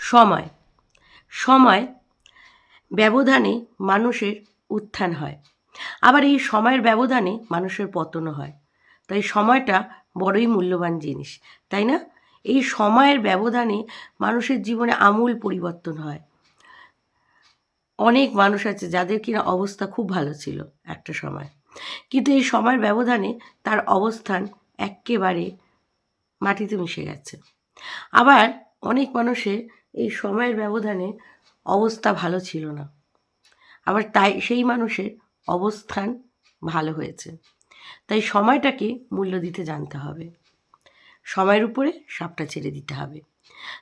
সময়। সময় ব্যবধানে মানুষের উত্থান হয়। আবার এই সময়ের ব্যবধানে মানুষের পতনও হয়। তাই সময়টা বড়ই মূল্যবান জিনিস, তাই না? এই সময়ের ব্যবধানে মানুষের জীবনে আমূল পরিবর্তন হয়। অনেক মানুষ আছে যাদের কিনা অবস্থা খুব ভালো ছিল একটা সময়। কিন্তু এই সময়ের ব্যবধানে তার অবস্থান এক্কেবারে মাটিতে মিশে গেছে। আবার অনেক মানুষের এই সময়ের ব্যবধানে অবস্থা ভালো ছিল না। আবার তাই, সেই মানুষের অবস্থান ভালো হয়েছে। তাই সময়টাকে মূল্য দিতে জানতে হবে। সময়ের উপরে সাপটা ছেড়ে দিতে হবে।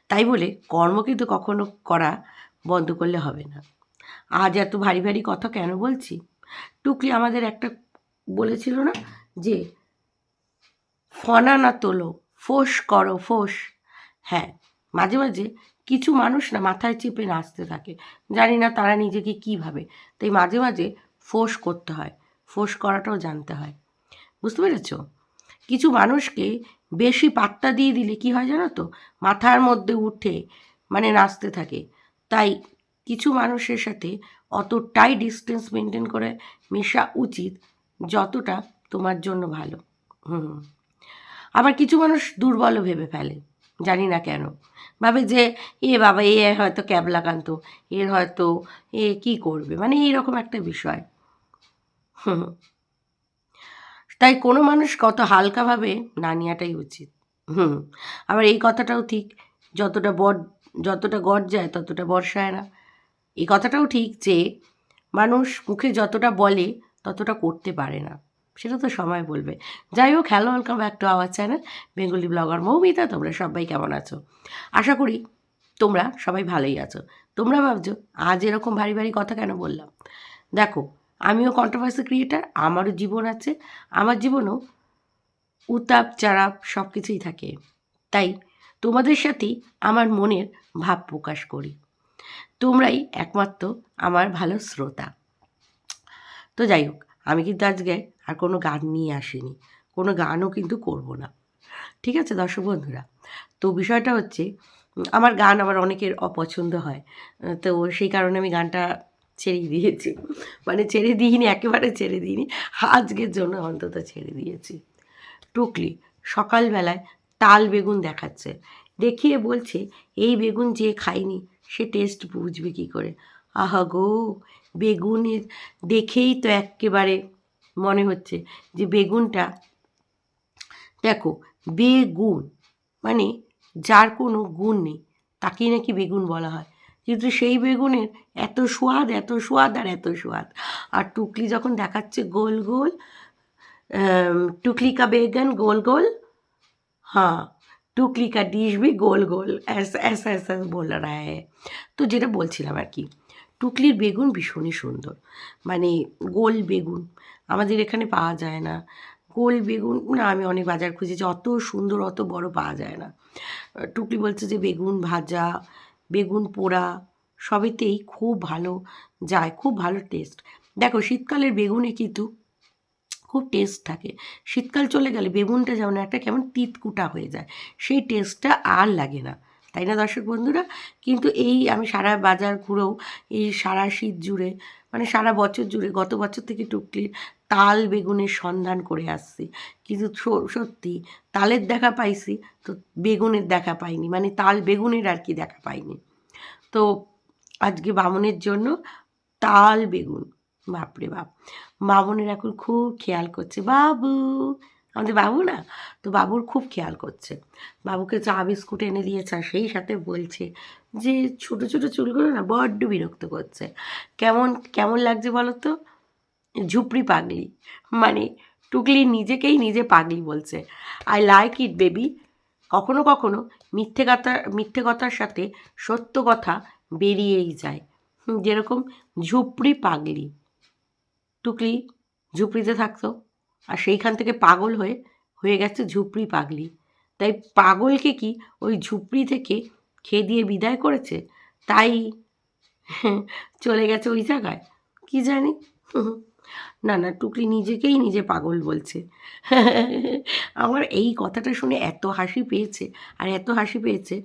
তাই বলে কর্ম কিন্তু কখনো করা বন্ধ করলে হবে না। আজ এত ভারী ভারী কথা কেন বলছি? টুকলি আমাদের একটা বলেছিল না যে, ফনা না তোলো, ফোঁস করো, ফোঁস। হ্যাঁ মাঝে মাঝে কিছু মানুষ না মাথায় চেপে নাচতে থাকে। জানি না তারা নিজেকে কী ভাবে। তাই মাঝে মাঝে ফোঁস করতে হয়। ফোঁস করাটাও জানতে হয়। বুঝতে পেরেছ? কিছু মানুষকে বেশি পাত্তা দিয়ে দিলে কি হয় জানো তো? মাথার মধ্যে উঠে মানে নাচতে থাকে। তাই কিছু মানুষের সাথে অতটাই ডিস্টেন্স মেনটেন করে মেশা উচিত যতটা তোমার জন্য ভালো। হুম। আবার কিছু মানুষ দুর্বল ভেবে ফেলে। জানি না কেন। ভাবে যে, এ বাবা, এ হয়তো ক্যাবলাকান্ত এর হয়তো এ কি করবে? মানে এইরকম একটা বিষয়। তাই কোনো মানুষ কত হালকাভাবে না নেওয়াটাই উচিত। হুম। আবার এই কথাটাও ঠিক, যতটা বর, যতটা গড় যায় ততটা বর্ষায় না। এই কথাটাও ঠিক যে, মানুষ মুখে যতটা বলে ততটা করতে পারে না। সেটা তো সময় বলবে। যাই হোক hello welcome back to our channel Bengali blogger Moumita তোমরা সবাই কেমন আছো? আশা করি তোমরা সবাই ভালোই আছো। তোমরা ভাবছ, আজ এরকম ভারী ভারী কথা কেন বললাম? দেখো, আমিও কন্ট্রোভার্সি ক্রিয়েটার আমারও জীবন আছে, আমার জীবনেও উতাপ চারাপ সব কিছুই থাকে। তাই তোমাদের সাথেই আমার মনের ভাব প্রকাশ করি। তোমরাই একমাত্র আমার ভালো শ্রোতা। তো যাই হোক, আমি কিন্তু আজকে আর কোনো গান নিয়ে আসিনি। কোনো গানও কিন্তু করব না। ঠিক আছে দর্শক বন্ধুরা? তো বিষয়টা হচ্ছে আমার গান আমার অনেকের অপছন্দ হয়। তো সেই কারণে আমি গানটা ছেড়েই দিয়েছি। মানে ছেড়ে দিইনি, একেবারে ছেড়ে দিইনি। আজকের জন্য অন্তত ছেড়ে দিয়েছি। টুকলি সকালবেলায় তাল বেগুন দেখাচ্ছে। দেখিয়ে বলছে, এই বেগুন যে খায়নি সে টেস্ট বুঝবে কী করে? আহা গো, বেগুনের দেখেই তো একেবারে মনে হচ্ছে যে বেগুনটা দেখো বেগুন মানে যার কোনো গুণ নেই তাকেই নাকি বেগুন বলা হয় কিন্তু সেই বেগুনের এত স্বাদ এত স্বাদ আর এত স্বাদ আর টুকলি যখন দেখাচ্ছে গোল গোল टुकली का बेगन गोल गोल हाँ টুকলি কা ডিশ বি গোল গোল ऐसा ऐसा ऐसा बोल रहा है তো যেটা বলছিলাম আর কি টুকলির বেগুন ভীষণই সুন্দর। মানে গোল বেগুন, আমাদের এখানে পাওয়া যায় না। গোল বেগুন, না, আমি অনেক বাজার খুঁজেছি, অত সুন্দর, অত বড় পাওয়া যায় না। টুকলি বলছে যে বেগুন ভাজা, বেগুন পোড়া, সবেতেই খুব ভালো যায়, খুব ভালো টেস্ট দেখো, শীতকালের বেগুনে কিন্তু খুব টেস্ট থাকে। শীতকাল চলে গেলে বেগুনটা যেমন একটা কেমন তিতকুটা হয়ে যায়, সেই টেস্টটা আর লাগে না। তাই না, দর্শক বন্ধুরা? কিন্তু এই আমি সারা বাজার ঘুরেও এই সারা শীত জুড়ে মানে সারা বছর জুড়ে, গত বছর থেকে টুকলির তাল বেগুনের সন্ধান করে আসছি। কিন্তু সত্যি তালের দেখা পাইছি, তো বেগুনের দেখা পাইনি মানে তাল বেগুনের আর কি দেখা পাইনি। তো আজকে বামনের জন্য তাল বেগুন, বাপরে বাপ। মামনের এখন খুব খেয়াল করছে, বাবু আমাদের বাবু না? তো বাবুর খুব খেয়াল করছে। বাবুকে চা, বিস্কুট এনে দিয়েছে আর সেই সাথে বলছে যে, ছোটো ছোটো চুলগুলো না বড্ড বিরক্ত করছে। কেমন কেমন লাগছে বলো তো? ঝুপড়ি পাগলি। মানে টুকলি নিজেকেই নিজে পাগলি বলছে। আই লাইক ইট বেবি কখনো কখনো মিথ্যে কথা, মিথ্যে কথার সাথে সত্য কথা বেরিয়েই যায়। যেরকম ঝুপড়ি পাগলি। টুকলি ঝুপড়িতে থাকতো। আর সেইখান থেকে পাগল হয়ে হয়ে গেছে ঝুপড়ি পাগলি। তাই পাগলকে কি ওই ঝুপড়ি থেকে খেয়ে দিয়ে বিদায় করেছে? তাই চলে গেছে ওই জায়গায়। কি জানি? না না টুকলি নিজেকেই নিজে পাগল বলছে। আমার এই কথাটা শুনে এত হাসি পেয়েছে আর এত হাসি পেয়েছে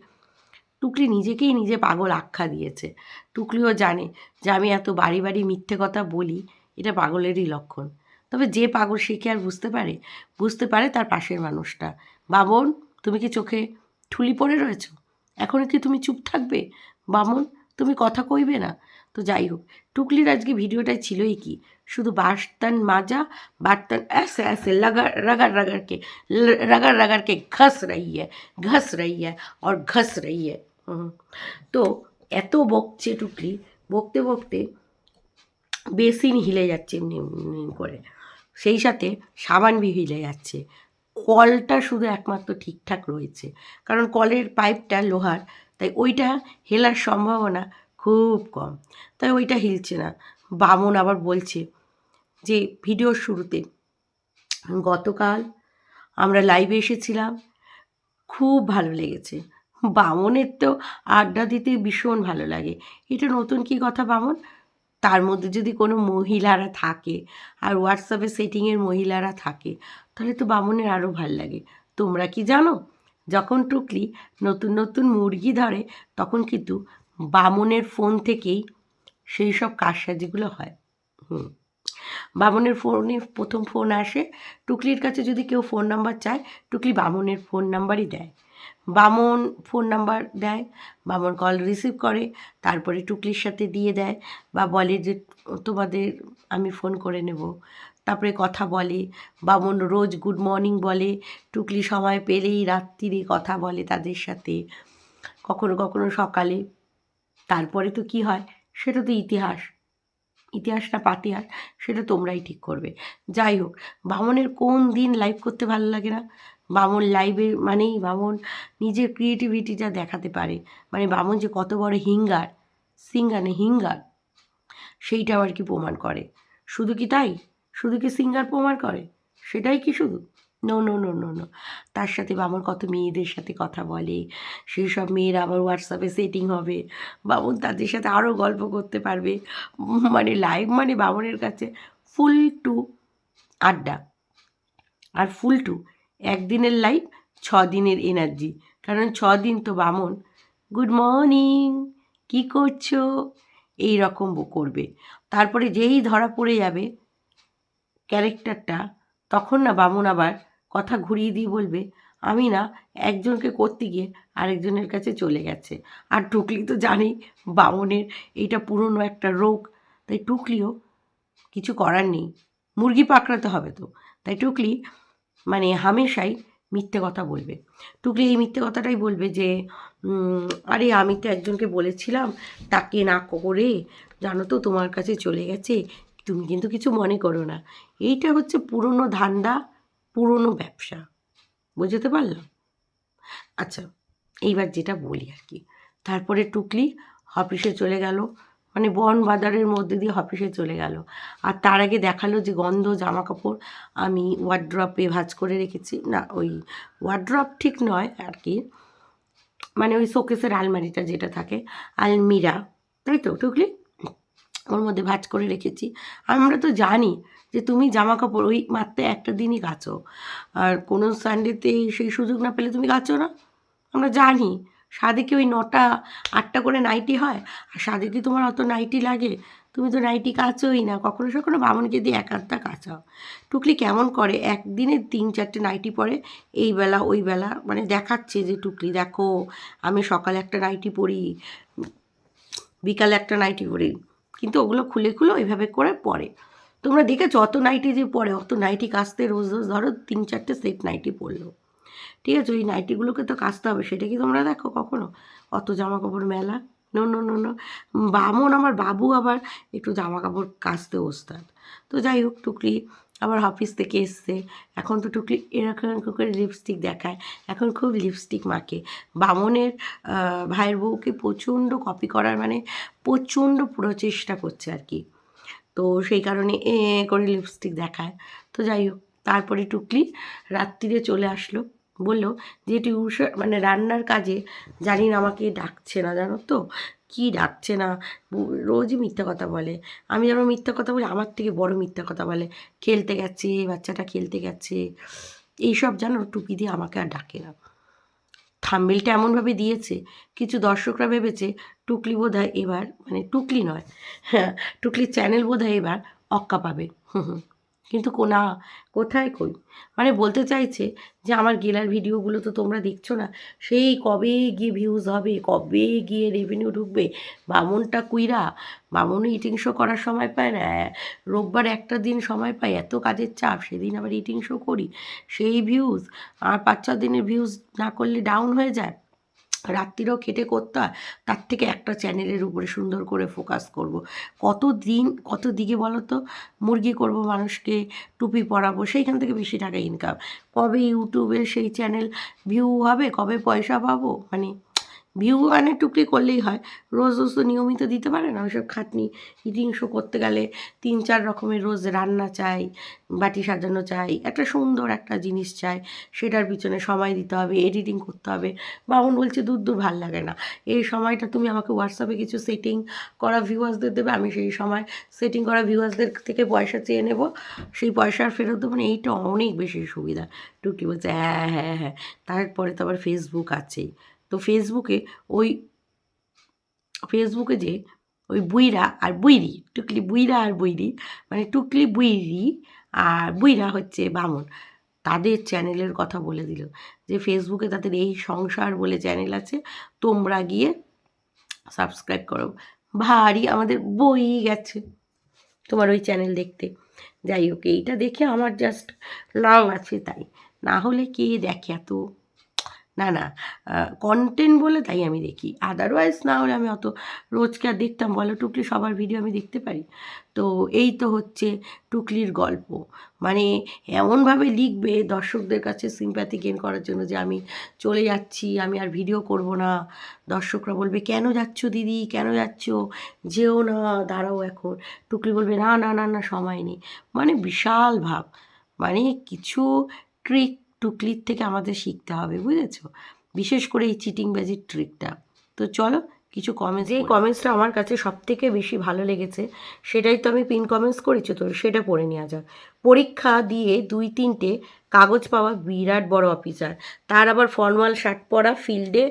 টুকলি নিজেকেই নিজে পাগল আখ্যা দিয়েছে। টুকলিও জানে যে আমি এত বাড়ি বাড়ি মিথ্যে কথা বলি, এটা পাগলেরই লক্ষণ। তবে যে পাগল সে কি আর বুঝতে পারে বুঝতে পারে তার পাশের মানুষটা বামন তুমি কি চোখে ঠুলি পড়ে রয়েছো এখনও কি তুমি চুপ থাকবে বামন তুমি কথা কইবে না তো যাই হোক টুকলির আজকে ভিডিওটাই ছিলই কি শুধু বাসতান মাজা বার্তন ऐसे ऐसे लगा रगड़ रगड़ के ल- रगड़ रगड़ के घस रही है घस रही है और घस रही है হুম। তো এত বকছে টুকলি বকতে বকতে বেসিন হিলে যাচ্ছে এমনি এমনি করে সেই সাথে সাবান বি হিলে যাচ্ছে। কলটা শুধু একমাত্র ঠিকঠাক রয়েছে। কারণ কলের পাইপটা লোহার, তাই ওইটা হেলার সম্ভাবনা খুব কম। তাই ওইটা হিলছে না। বামন আবার বলছে যে, ভিডিওর শুরুতে, গতকাল আমরা লাইভে এসেছিলাম, খুব ভালো লেগেছে। বামনের তো আড্ডা দিতে ভীষণ ভালো লাগে। এটা নতুন কি কথা বামন? তার মধ্যে যদি কোনো মহিলারা থাকে আর হোয়াটসঅ্যাপে সেটিংয়ের মহিলারা থাকে, তাহলে তো বামনের আরও ভালো লাগে। তোমরা কি জানো? যখন টুকলি নতুন নতুন মুরগি ধরে, তখন কিন্তু বামনের ফোন থেকেই সেই সব কারসাজিগুলো হয়। হুম। বামনের ফোনে প্রথম ফোন আসে, টুকলির কাছে যদি কেউ ফোন নাম্বার চায়, টুকলি বামনের ফোন নাম্বারই দেয়। বামন ফোন নাম্বার দেয়, বামন কল রিসিভ করে, তারপরে টুকলির সাথে দিয়ে দেয় বা বলে যে, তোমাদের আমি ফোন করে নেব। তারপরে কথা বলে, বামন রোজ গুড মর্নিং বলে, টুকলি সময় পেলেই রাত্রিরে কথা বলে তাদের সাথে। কখনো কখনো সকালে, তারপরে তো কি হয়, সেটা তো ইতিহাস। ইতিহাসটা পাতিহাস, সেটা তোমরাই ঠিক করবে। যাই হোক, বামনের কোন দিন লাইভ করতে ভালো লাগে না? বামন লাইভে মানেই বামন নিজের ক্রিয়েটিভিটিটা দেখাতে পারে। মানে বামন যে কত বড় হিঙ্গার সিঙ্গার হিঙ্গার সেইটাও আর কি প্রমাণ করে? শুধু কি তাই? শুধু কি সিঙ্গার প্রমাণ করে? সেটাই কি শুধু? No no no no no তার সাথে বামন কত মেয়েদের সাথে কথা বলে, সেই সব মেয়েরা আবার হোয়াটসঅ্যাপে সেটিং হবে। বামন তাদের সাথে আরও গল্প করতে পারবে। মানে লাইভ মানে বামনের কাছে ফুল টু আড্ডা। আর ফুল টু একদিনের লাইভ ছ দিনের এনার্জি কারণ ছ দিন তো বামন। গুড মর্নিং কি করছ? এই রকম করবে। তারপরে যেই ধরা পড়ে যাবে ক্যারেক্টারটা তখন না বামন আবার কথা ঘুরিয়ে দিয়ে বলবে, আমি না একজনকে করতে গিয়ে আরেকজনের কাছে চলে গেছে। আর টুকলি তো জানি বামনের এইটা পুরনো একটা রোগ। তাই টুকলিও কিছু করার নেই। মুরগি পাকড়াতে হবে তো। তাই টুকলি মানে হামেশাই মিথ্যে কথা বলবে। টুকলি এই মিথ্যে কথাটাই বলবে যে আরে আমি তো একজনকে বলেছিলাম, তাকে না করে, জানো তো তোমার কাছে চলে গেছে, তুমি কিন্তু কিছু মনে করো না। এইটা হচ্ছে পুরনো ধান্দা, পুরনো ব্যবসা। বুঝতে পারলাম আচ্ছা এইবার যেটা বলি আর কি। তারপরে টুকলি অফিসে চলে গেল মানে বন বাজারের মধ্যে দিয়ে অফিসে চলে গেল। আর তার আগে দেখাল যে গন্ধ জামা কাপড় আমি ওয়ার্ড্রপে ভাজ করে রেখেছি। না, ওই ওয়ার্ড্রপ ঠিক নয় আর কি। মানে ওই শোকেসের আলমারিটা যেটা থাকে, আলমিরা, তাই তো, টুকলি? ওর মধ্যে ভাঁজ করে রেখেছি। আমরা তো জানি যে তুমি জামা কাপড় ওই মাত্র একটা দিনই কাচো আর কোনো সানডেতে সেই সুযোগ না পেলে তুমি কাচো না। আমরা জানি। সাদে কি ওই নটা, আটটা করে নাইটি হয়। আর সাদে কি তোমার অত নাইটি লাগে, তুমি তো নাইটি কাচোই না। কখনো কখনো বামনকে দিয়ে এক আধটা কাচাও। টুকলি কেমন করে, একদিনে তিন, চারটে নাইটি পরে এই বেলা, ওই বেলা মানে দেখাচ্ছে যে টুকলি, দেখো, আমি সকালে একটা নাইটি পরি বিকালে একটা নাইটি পরি কিন্তু ওগুলো খুলে খুলে ওইভাবে করে পরে তোমরা দেখেছ, অত নাইটি যে পরে অত নাইটি কাচতে রোজ রোজ ধরো তিন, চারটে সেট নাইটি পরলো ঠিক আছে, ওই নাইটিগুলোকে তো কাচতে হবে, সেটা কি তোমরা দেখো কখনো? অত জামা কাপড় মেলা। নো নো নো নো বামন আমার বাবু আবার একটু জামা কাপড় কাচতে ওস্তাদ। তো যাই হোক, টুকলি আবার অফিস থেকে এসছে। এখন তো টুকলি এরকম করে লিপস্টিক দেখায়। এখন খুব লিপস্টিক মাখে। বামনের ভাইয়ের বউকে প্রচণ্ড কপি করার মানে প্রচণ্ড পুরো চেষ্টা করছে আর কি। তো সেই কারণে এ করে লিপস্টিক দেখায়। তো যাই হোক, তারপরে টুকলি রাত্রিরে চলে আসলো। বলল যে টিউশন মানে রান্নার কাজে, জানি না আমাকে ডাকছে না, জানো তো? কি ডাকছে না? রোজই মিথ্যা কথা বলে। আমি যেন মিথ্যা কথা বলি, আমার থেকে বড় মিথ্যা কথা বলে। খেলতে গেছে, বাচ্চাটা খেলতে গেছে। এইসব জানো টুকি দিয়ে আমাকে আর ডাকে না। থাম্বেলটা এমনভাবে দিয়েছে, কিছু দর্শকরা ভেবেছে টুকলি বোধহয় এবার মানে টুকলি নয় হ্যাঁ টুকলির চ্যানেল বোধহয় এবার অক্কা পাবে। হুম হুম। কিন্তু কোনা কোথায় কই? মানে বলতে চাইছে যে আমার গেলার ভিডিওগুলো তো তোমরা দেখছ না, সেই কবে গিয়ে ভিউজ হবে, কবে গিয়ে রেভিনিউ ঢুকবে? বামনটা কুইরা বামনও ইটিং শো করার সময় পায় না রোববার একটা দিন সময় পাই এত কাজের চাপ, সেদিন আবার ইটিং শো করি, সেই ভিউজ আর পাঁচ ছ দিনের ভিউজ না করলে ডাউন হয়ে যায়। রাত্রিরেও খেটে করতে হয়, তার থেকে একটা চ্যানেলের উপরে সুন্দর করে ফোকাস করব। কত দিন কত দিকে বলো তো মুরগি করব, মানুষকে টুপি পরাবো, সেইখান থেকে বেশি টাকা ইনকাম কবে ইউটিউবে সেই চ্যানেল ভিউ হবে, কবে পয়সা পাবো? মানে ভিউ মানে টুকলি করলেই হয়। রোজ রোজ তো নিয়মিত দিতে পারে না ওইসব খাটনি। ইটিং শো করতে গেলে তিন চার রকমের রোজ রান্না চাই, বাটি সাজানো চাই, একটা সুন্দর একটা জিনিস চাই, সেটার পিছনে সময় দিতে হবে এডিটিং করতে হবে। বামন বলছে দূর দূর ভালো লাগে না। এই সময়টা তুমি আমাকে হোয়াটসঅ্যাপে কিছু সেটিং করা ভিউয়ার্সদের দেবে, আমি সেই সময় সেটিং করা ভিউয়ার্সদের থেকে পয়সা চেয়ে নেব। সেই পয়সা ফেরত দেবো না, এইটা অনেক বেশি সুবিধা। টুকি বলছে হ্যাঁ হ্যাঁ হ্যাঁ। তারপরে তো আবার ফেসবুক আছেই। তো ফেসবুকে ওই, ফেসবুকে যে ওই বুইরা আর বুইরি, টুকলি বুইরা আর বুইরি মানে টুকলি বুইরি আর বুইরা হচ্ছে বামন, তাদের চ্যানেলের কথা বলে দিল যে ফেসবুকে তাদের এই সংসার বলে চ্যানেল আছে, তোমরা গিয়ে সাবস্ক্রাইব করো। ভারী আমাদের বই গেছে তোমার ওই চ্যানেল দেখতে। যাই হোক, এইটা দেখে আমার জাস্ট লাভ আছে তাই। না হলে কে দেখে এত? না না কন্টেন্ট বলে তাই আমি দেখি। আদারওয়াইজ না হলে আমি অত রোজকে আর দেখতাম। বলো টুকলি সবার ভিডিও আমি দেখতে পারি। তো এই তো হচ্ছে টুকলির গল্প। মানে এমনভাবে লিখবে দর্শকদের কাছে সিম্প্যাথি গেন করার জন্য যে আমি চলে যাচ্ছি, আমি আর ভিডিও করব না। দর্শকরা বলবে, কেন যাচ্ছ দিদি? কেন যাচ্ছ? যেও না, দাঁড়াও এখন। টুকলি বলবে, না না না না, সময় নেই। মানে বিশাল ভাব। মানে কিছু ট্রিক টুকলির থেকে আমাদের শিখতে হবে বুঝেছ? বিশেষ করে এই চিটিং বাজির ট্রিকটা তো চলো কিছু কমেন্টস যে কমেন্টসটা আমার কাছে সব থেকে বেশি ভালো লেগেছে সেটাই তো আমি পিন কমেন্টস করেছি তো সেটা পড়ে নেওয়া যাক। পরীক্ষা দিয়ে দুই তিনটে কাগজ পাওয়া বিরাট বড় অফিসার তার আবার ফর্মাল শার্ট পরা ফিল্ডে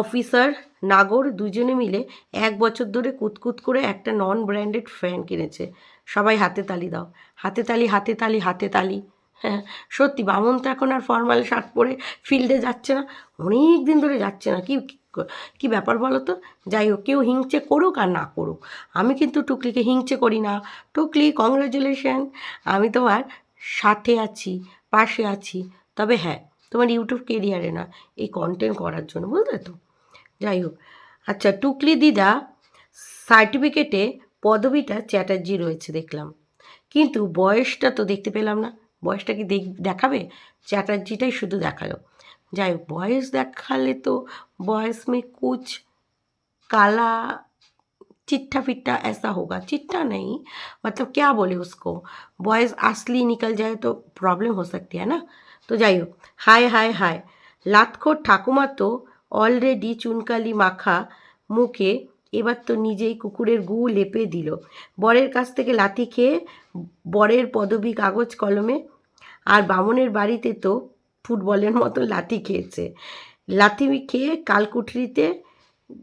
অফিসার নাগর দুজনে মিলে এক বছর ধরে কুতকুত করে একটা নন ব্র্যান্ডেড ফ্যান কিনেছে। সবাই হাতে তালি দাও। হাতে তালি হাতে তালি হাতে তালি। হ্যাঁ সত্যি বামন তো এখন আর ফর্মাল শার্ট পরে ফিল্ডে যাচ্ছে না। অনেক দিন ধরে যাচ্ছে না। কি কি ব্যাপার বলো তো? যাই হোক, কেউ হিংচে করুক আর না করুক। আমি কিন্তু টুকলিকে হিংচে করি না। টুকলি কংগ্রাচুলেশন আমি তোমার সাথে আছি, পাশে আছি। তবে হ্যাঁ তোমার ইউটিউব কেরিয়ারে না, এই কন্টেন্ট করার জন্য, বুঝলে তো? যাই হোক। আচ্ছা টুকলি দিদা সার্টিফিকেটে পদবিটা চ্যাটার্জি রয়েছে দেখলাম। কিন্তু বয়সটা তো দেখতে পেলাম না। বয়সটা কি দেখ দেখাবে চ্যাটার্জিটাই শুধু দেখালো যাই হোক বয়স দেখালে তো বয়স में कुछ काला चिट्ठा फिट्टा ऐसा होगा चिट्ठा नहीं मतलब क्या बोले उसको बॉयज़ असली निकल जाए तो प्रॉब्लम हो सकती है ना তো যাই হোক হায় হায় হায় লাতখোর ঠাকুমা তো অলরেডি চুনকালি মাখা মুখে এবার তো নিজেই কুকুরের গু লেপে দিল। বরের কাছ থেকে লাথি খেয়ে বরের পদবি কাগজ কলমে আর বামনের বাড়িতে তো ফুটবলের মতো লাথি খেয়েছে। লাথি খেয়ে কালকুঠরিতে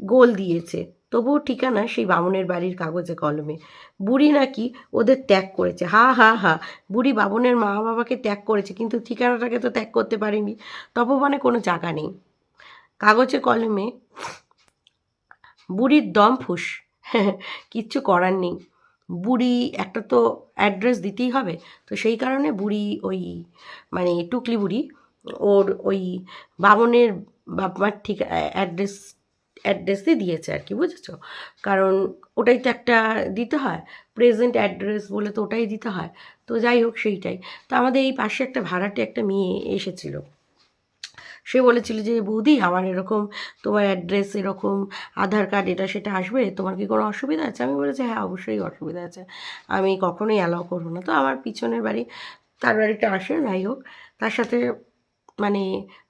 গোল দিয়েছে। তবুও ঠিকানা সেই বামনের বাড়ির কাগজে কলমে। বুড়ি নাকি ওদের ত্যাগ করেছে। হা হা হা, বুড়ি বামনের মা বাবাকে ত্যাগ করেছে, কিন্তু ঠিকানাটাকে তো ত্যাগ করতে পারেনি। তপমানে কোনো জায়গা নেই। কাগজে কলমে বুড়ির দম ফুস। কিচ্ছু করার নেই। বুড়ি একটা তো অ্যাড্রেস দিতেই হবে। তো সেই কারণে বুড়ি ওই মানে টুকলি বুড়ি, ওর ওই বামনের বাপমার ঠিক অ্যাড্রেস অ্যাড্রেসই দিয়েছে আর কি, বুঝেছ? কারণ ওটাই তো একটা দিতে হয়। প্রেজেন্ট অ্যাড্রেস বলে তো ওটাই দিতে হয়। তো যাই হোক সেইটাই। তো আমাদের এই পাশে একটা ভাড়াটে একটা মেয়ে এসেছিল। সে বলেছিল যে, বৌদি, আমার এরকম তোমার অ্যাড্রেস এরকম আধার কার্ড এটা সেটা আসবে? তোমার কি কোনো অসুবিধা আছে? আমি বলেছি হ্যাঁ অবশ্যই অসুবিধা আছে। আমি কখনোই অ্যালাউ করব না। তো আমার পিছনের বাড়ি, তার বাড়িটা আসে, যাই হোক। তার সাথে মানে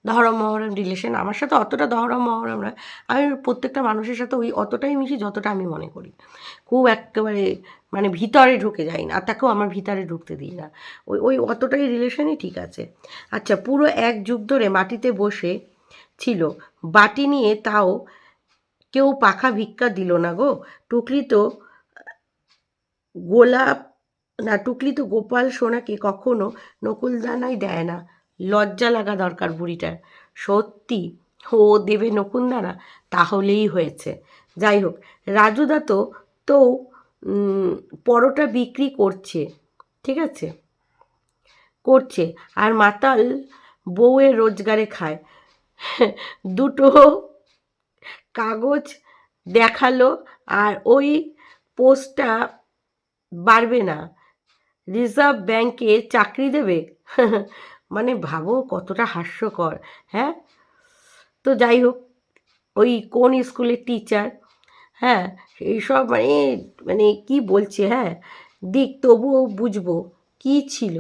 দহরম মহরম রিলেশন আমার সাথে অতটা দহরম মহরম নয় আমি প্রত্যেকটা মানুষের সাথে ওই অতটাই মিশি যতটা আমি মনে করি। খুব একেবারে মানে ভিতরে ঢুকে যাই না আর তাকেও আমার ভিতরে ঢুকতে দিই না। ওই ওই অতটাই রিলেশনই ঠিক আছে। আচ্ছা পুরো এক যুগ ধরে মাটিতে বসে ছিল, বাটি নিয়ে তাও কেউ পাখা ভিক্ষা দিল না গো। টুকলি তো, গোলাপ, না, টুকলি তো গোপাল, সোনাকে কখনো নকুলদানাই দেয় না। লজ্জা লাগা দরকার বুড়িটার। সত্যি, ও দেবে নকুলদানা তাহলেই হয়েছে। যাই হোক রাজুদা তো তো পরোটা বিক্রি করছে, ঠিক আছে? করছে, আর মাতাল বউয়ের রোজগারে খায়। দুটো কাগজ দেখাল, আর ওই পোস্টটা বাড়বে না। রিজার্ভ ব্যাংকে চাকরি দেবে? মানে ভাবো কতটা হাস্যকর হ্যাঁ? তো যাই হোক, ওই কোন স্কুলের টিচার হ্যাঁ? এইসব মানে মানে কি বলছে হ্যাঁ? দিক তবুও বুঝব কি ছিল।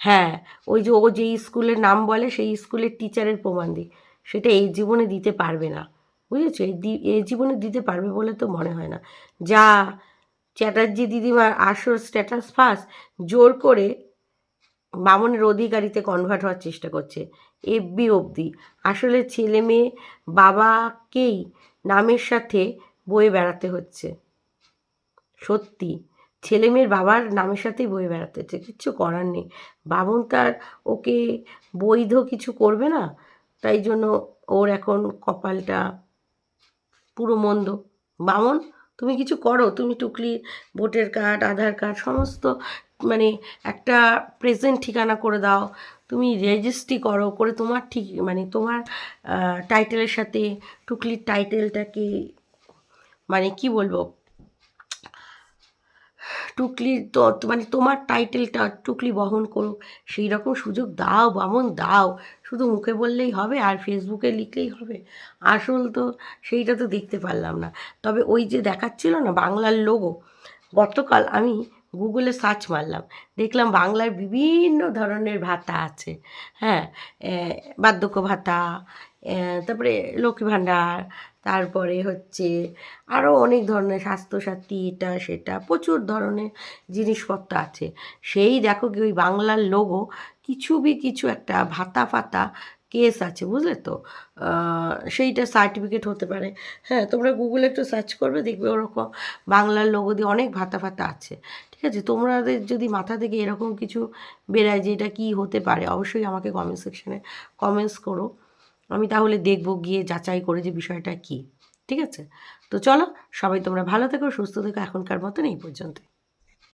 হ্যাঁ ওই যে ও যে স্কুলের নাম বলে সেই স্কুলের টিচারের প্রমাণ দিক। সেটা এই জীবনে দিতে পারবে না, বুঝেছ? এই এই জীবনে দিতে পারবে বলে তো মনে হয় না। যা চ্যাটার্জি দিদিমার আসল স্ট্যাটাস ফার্স্ট জোর করে বামনের অধিকারিতে কনভার্ট হওয়ার চেষ্টা করছে। এফবি অবধি। আসলে ছেলে মেয়ে বাবাকেই নামের সাথে বয়ে বেড়াতে হচ্ছে। সত্যি, ছেলে মেয়ের বাবার নামের সাথেই বয়ে বেড়াতে হচ্ছে। কিচ্ছু করার নেই। বামন তার ওকে বৈধ কিছু করবে না। তাই জন্য ওর এখন কপালটা পুরো মন্দ। বামন, তুমি কিছু করো? তুমি টুকলির ভোটার কার্ড আধার কার্ড সমস্ত মানে একটা প্রেজেন্ট ঠিকানা করে দাও। তুমি রেজিস্ট্রি করো, করে তোমার ঠিক মানে তোমার টাইটেলের সাথে টুকলির টাইটেলটাকে মানে কি বলব? টুকলির তো মানে তোমার টাইটেলটা টুকলি বহন করুক সেই রকম সুযোগ দাও, বামন দাও। শুধু মুখে বললেই হবে আর ফেসবুকে লিখলেই হবে। আসল তো সেইটা তো দেখতে পারলাম না। তবে ওই যে দেখাচ্ছিল না বাংলার লোগো গতকাল আমি গুগলে সার্চ মারলাম। দেখলাম বাংলার বিভিন্ন ধরনের ভাতা আছে। হ্যাঁ বার্ধক্য ভাতা তারপরে লক্ষ্মী ভাণ্ডার তারপরে হচ্ছে আরও অনেক ধরনের স্বাস্থ্যসাথী, এটা, সেটা, প্রচুর ধরনের জিনিসপত্র আছে। সেই দেখো কি ওই বাংলার লোগো কিছু বি কিছু একটা ভাতা ফাতা কেস আছে, বুঝলে তো? সেইটা সার্টিফিকেট হতে পারে। হ্যাঁ তোমরা গুগলে একটু সার্চ করবে, দেখবে ওরকম বাংলার লোগো দিয়ে অনেক ভাতা ফাতা আছে। ঠিক আছে? তোমাদের যদি মাথা থেকে এরকম কিছু বেরায় যে এটা কী হতে পারে, অবশ্যই আমাকে কমেন্ট সেকশনে কমেন্টস করো। আমি তাহলে দেখব, গিয়ে যাচাই করে যে বিষয়টা কী। ঠিক আছে? তো চলো, সবাই তোমরা ভালো থেকো, সুস্থ থেকো, এখনকার মতন এই পর্যন্ত